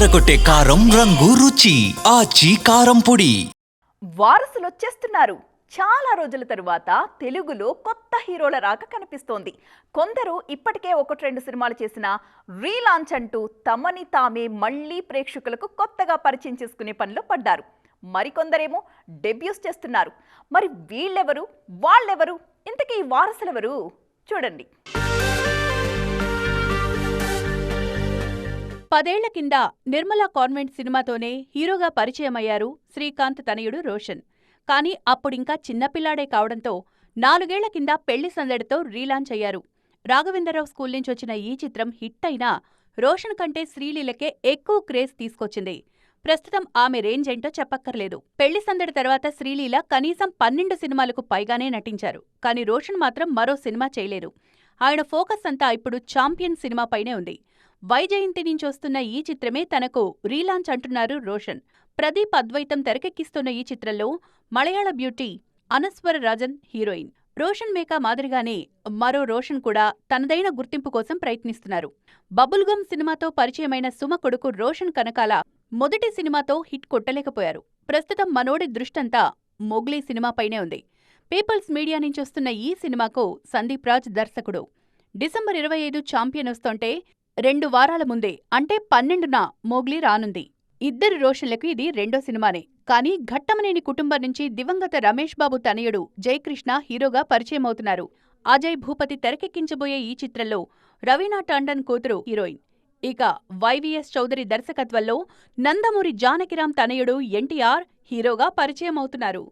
అదరగొట్టే కారం రంగు రుచి ఆచి కారం పొడి. వారసులు వచ్చేస్తున్నారు. చాలా రోజుల తరువాత తెలుగులో కొత్త హీరోల రాక కనిపిస్తోంది. కొందరు ఇప్పటికే ఒకటి రెండు సినిమాలు చేసిన రీలాంచ్ అంటూ తమని తామే మళ్ళీ ప్రేక్షకులకు కొత్తగా పరిచయం చేసుకునే పనిలో పడ్డారు. మరికొందరేమో డెబ్యూస్ చేస్తున్నారు. మరి వీళ్ళెవరు? వాళ్ళెవరు? ఇంతకీ వారసులెవరు? చూడండి. పదేళ్ళ కింద నిర్మలా కాన్వెంట్ సినిమాతోనే హీరోగా పరిచయమయ్యారు శ్రీకాంత్ తనయుడు రోషన్. కానీ అప్పుడింకా చిన్నపిల్లాడే కావడంతో నాలుగేళ్ళ కింద పెళ్ళి సందడితో రీలాంచ్ అయ్యారు. రాఘవేంద్రరావు స్కూల్ నుంచి వచ్చిన ఈ చిత్రం హిట్ అయినా రోషన్ కంటే శ్రీలీలకే ఎక్కువ క్రేజ్ తీసుకొచ్చింది. ప్రస్తుతం ఆమె రేంజ్ ఏంటో చెప్పక్కర్లేదు. పెళ్ళి సందడి తర్వాత శ్రీలీల కనీసం పన్నెండు సినిమాలకు పైగానే నటించారు. కానీ రోషన్ మాత్రం మరో సినిమా చేయలేరు ఆయన ఫోకస్ అంతా ఇప్పుడు ఛాంపియన్ సినిమాపైనే ఉంది. వైజయంతి నుంచి వస్తున్న ఈ చిత్రమే తనకు రీలాంచ్ అంటున్నారు రోషన్. ప్రదీప్ అద్వైతం తెరకెక్కిస్తున్న ఈ చిత్రంలో మలయాళ బ్యూటీ అనస్వర రాజన్ హీరోయిన్. రోషన్ మేకా మాదిరిగానే మరో రోషన్ కూడా తనదైన గుర్తింపు కోసం ప్రయత్నిస్తున్నారు. బబుల్గమ్ సినిమాతో పరిచయమైన సుమ కొడుకు రోషన్ కనకాల మొదటి సినిమాతో హిట్ కొట్టలేకపోయారు. ప్రస్తుతం మనోడి దృష్టంతా మొగ్లీ సినిమాపైనే ఉంది. పీపుల్స్ మీడియా నుంచి వస్తున్న ఈ సినిమాకు సందీప్ రాజ్ దర్శకుడు. డిసెంబర్ ఇరవై ఐదు ఛాంపియన్ వస్తుంటే రెండు వారాల ముందే అంటే పన్నెండున మోగ్లీ రానుంది. ఇద్దరు రోషన్లకు ఇది రెండో సినిమానే. కానీ ఘట్టమనేని కుటుంబం నుంచి దివంగత రమేష్ బాబు తనయుడు జయకృష్ణ హీరోగా పరిచయమవుతున్నారు. అజయ్ భూపతి తెరకెక్కించబోయే ఈ చిత్రంలో రవీనా టాండన్ కూతురు హీరోయిన్. ఇక వైవిఎస్ చౌదరి దర్శకత్వంలో నందమూరి జానకిరాం తనయుడు ఎన్టీఆర్ హీరోగా పరిచయమవుతున్నారు.